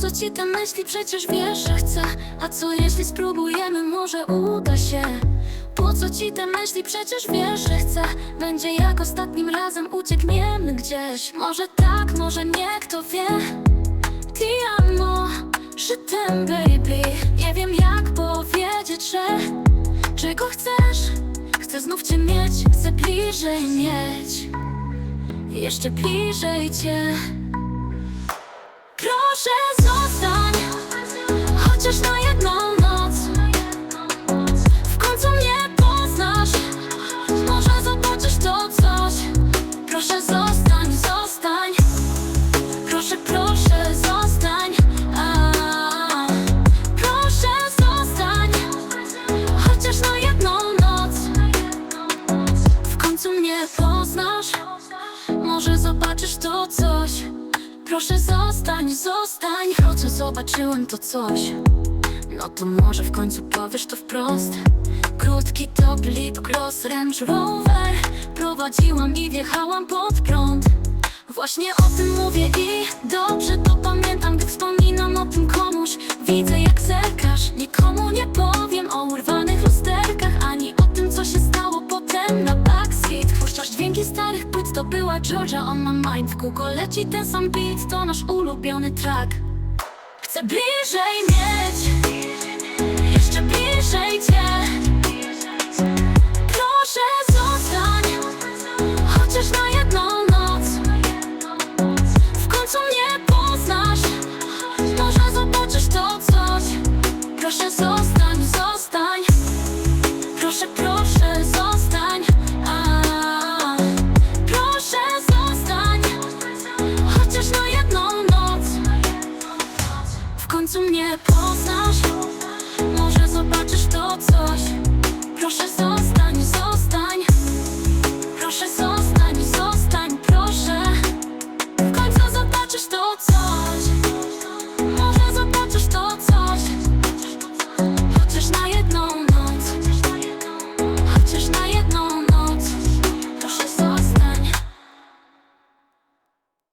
co ci te myśli, przecież wiesz, że chcę. A co jeśli spróbujemy, może uda się. Po co ci te myśli, przecież wiesz, że chcę. Będzie jak ostatnim razem. Uciekniemy gdzieś. Może tak, może nie, kto wie. Ti amo, t'aime baby. Nie wiem jak powiedzieć, że Czego chcesz? Chcę znów cię mieć, chcę bliżej mieć. Jeszcze bliżej cię Proszę zostań Chociaż na jedną noc. W końcu mnie poznasz. Może zobaczysz to coś. Proszę zostań, zostań. Proszę, proszę zostań. A, Proszę zostań Chociaż na jedną noc. W końcu mnie poznasz. Może zobaczysz to coś Proszę zostań, zostań. Co zobaczyłem to coś. No to może w końcu powiesz to wprost. Krótki top, lip cross, Range Rover Prowadziłam i wjechałam pod prąd. Właśnie o tym mówię była Georgia on my mind W kółko. Leci ten sam beat To nasz ulubiony track. Chcę bliżej mieć Jeszcze bliżej cię. Proszę zostań Chociaż na jedną noc. W końcu mnie poznasz Może zobaczysz to coś. Proszę zostań, końcu mnie poznasz